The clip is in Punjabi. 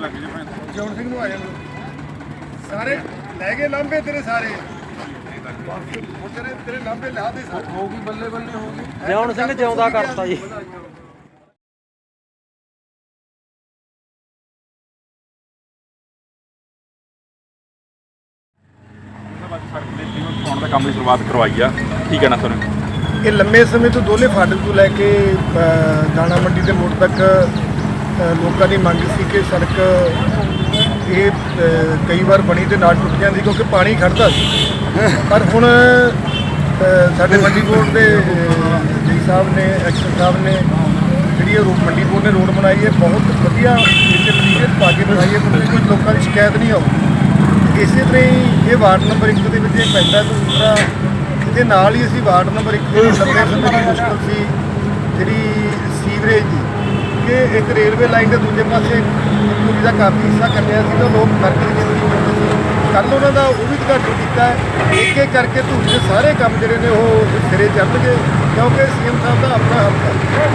ਜੋੜ ਸਿੰਘ ਨੂੰ ਆ ਜਾਣ। ਸਾਰੇ ਲੈ ਗਏ ਲਾਂਬੇ ਤੇਰੇ ਸਾਰੇ। ਹੁਣ ਤੇਰੇ ਤੇਰੇ ਲਾਂਬੇ ਲਾ ਦੇ ਸਾਰੇ। ਹੋਊਗੀ ਬੱਲੇ ਬੱਲੇ ਹੋਊਗੀ ਜਿਉਣ ਸਿੰਘ ਜਿਉਂਦਾ ਕਰਤਾ ਜੀ। ਪਾਉਣ ਦਾ ਕੰਮ ਦੀ ਸ਼ੁਰੂਆਤ ਕਰਵਾਈ ਆ। ਠੀਕ ਹੈ ਨਾ ਤੁਹਾਨੂੰ ਇਹ ਲੰਮੇ ਸਮੇਂ ਤੋਂ ਦੋਲੇ ਫਾਟਕ ਤੋਂ ਲੈ ਕੇ ਅ, ਦਾਣਾ ਮੰਡੀ ਦੇ ਮੋੜ ਤੱਕ ਲੋਕਾਂ ਦੀ ਮੰਗ ਸੀ ਕਿ ਸੜਕ ਇਹ ਕਈ ਵਾਰ ਬਣੀ ਤੇ ਨਾਲ ਟੁੱਟ ਜਾਂਦੀ ਕਿਉਂਕਿ ਪਾਣੀ ਖੜਦਾ ਸੀ। ਪਰ ਹੁਣ ਸਾਡੇ ਮੰਡੀ ਬੋਰਡ ਦੇ ਅ, ਜੀ ਸਾਹਿਬ ਨੇ ਐਕਸ਼ਨ ਸਾਹਿਬ ਨੇ ਜਿਹੜੀ ਇਹ ਰੋਡ ਮੰਡੀ ਬੋਰਡ ਨੇ ਰੋਡ ਬਣਾਈ ਹੈ ਬਹੁਤ ਵਧੀਆ ਇੱਥੇ ਮਟੀਰੀਅਲ ਪਾ ਕੇ ਬਣਾਈ ਹੈ ਕੋਈ ਕੋਈ ਲੋਕਾਂ ਦੀ ਸ਼ਿਕਾਇਤ ਨਹੀਂ ਆਊ। ਇਸੇ ਤਰ੍ਹਾਂ ਹੀ ਇਹ ਵਾਰਡ ਨੰਬਰ 1 ਦੇ ਵਿੱਚ ਇਹ ਪੈਂਦਾ ਤੇ ਦੂਸਰਾ ਇਹਦੇ ਨਾਲ ਹੀ ਅਸੀਂ ਵਾਰਡ ਨੰਬਰ 1 ਦੇ ਲੰਬੇ ਸਮੇਂ ਦੀ ਮੁਸ਼ਕਲ ਸੀ ਜਿਹੜੀ ਸੀਵਰੇਜ ਦੀ। ਕਿ ਇੱਕ ਰੇਲਵੇ ਲਾਈਨ ਦੇ ਦੂਜੇ ਪਾਸੇ ਪੂਰੀ ਦਾ ਕਾਫੀ ਹਿੱਸਾ ਕੱਟਿਆ ਸੀ ਤਾਂ ਲੋਕ ਕਰਕੇ ਦੇ ਵਿੱਚ ਸੀ ਕੱਲ ਉਹਨਾਂ ਦਾ ਉਹ ਵੀ ਉਦਘਾਟਨ ਕੀਤਾ ਹੈ। ਇੱਕ ਇੱਕ ਕਰਕੇ ਧੂਰੀ ਦੇ ਸਾਰੇ ਕੰਮ ਜਿਹੜੇ ਨੇ ਉਹ ਸਿਰੇ ਚੜ੍ਹਨਗੇ, ਕਿਉਂਕਿ ਸੀਐਮ ਸਾਹਿਬ ਦਾ ਆਪਣਾ ਹੱਕ ਹੈ